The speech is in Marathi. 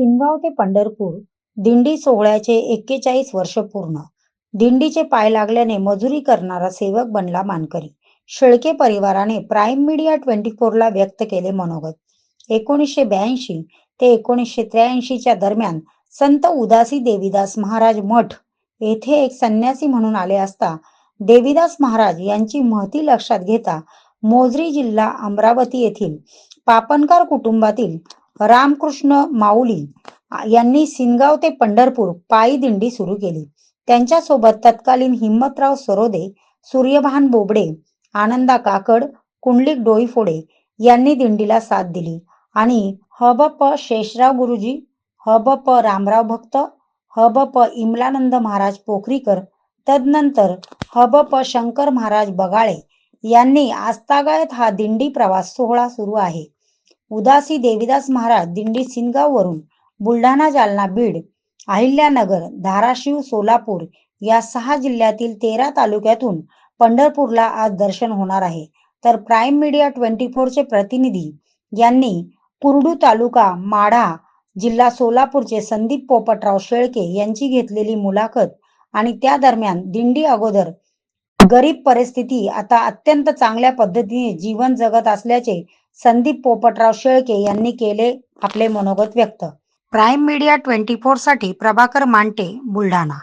सिनगाव ते पंढरपूर दिंडी सोहळ्याचे एक्केचाळीस वर्ष पूर्ण. दिंडीचे पाय लागल्याने मजुरी करणारा सेवक बनला मानकरी. शेळके परिवाराने प्राईम मीडिया ट्वेंटी फोरला व्यक्त केले मनोगत. एकोणीसशे ब्याऐंशी ते एकोणीसशे त्र्याऐंशीच्या दरम्यान संत उदासी देवीदास महाराज मठ येथे एक संन्यासी म्हणून आले असता देवीदास महाराज यांची महती लक्षात घेता मोजरी जिल्हा अमरावती येथील पापनकर कुटुंबातील रामकृष्ण माऊली यांनी सिनगाव ते पंढरपूर पायी दिंडी सुरू केली. त्यांच्यासोबत तत्कालीन हिम्मतराव सरोदे सूर्यभान बोबडे आनंदा काकड कुंडलिक डोईफोडे यांनी दिंडीला साथ दिली आणि हब प शेषराव गुरुजी हब प रामराव भक्त हब प इमलानंद महाराज पोखरीकर तदनंतर हब प शंकर महाराज बगाळे यांनी आस्तागायत हा दिंडी प्रवास सोहळा सुरू आहे. उदासी देवीदास महाराज दिंडी सिनगाववरून बुलढाणा जालना बीड अहिल्यानगर धाराशिव सोलापूर या सहा जिल्ह्यातील तेरा तालुक्यातून पंढरपूरला आज दर्शन होणार आहे. तर प्राईम मीडिया ट्वेंटी फोरचे प्रतिनिधी यांनी कुरडू तालुका माढा जिल्हा सोलापूरचे संदीप पोपटराव शेळके यांची घेतलेली मुलाखत आणि त्या दरम्यान दिंडी अगोदर गरीब परिस्थिती आता अत्यंत चांगल्या पद्धतीने जीवन जगत असल्याचे संदीप पोपटराव शेळके यांनी केले आपले मनोगत व्यक्त. प्राईम मीडिया ट्वेंटी फोरसाठी प्रभाकर मांटे बुलढाणा.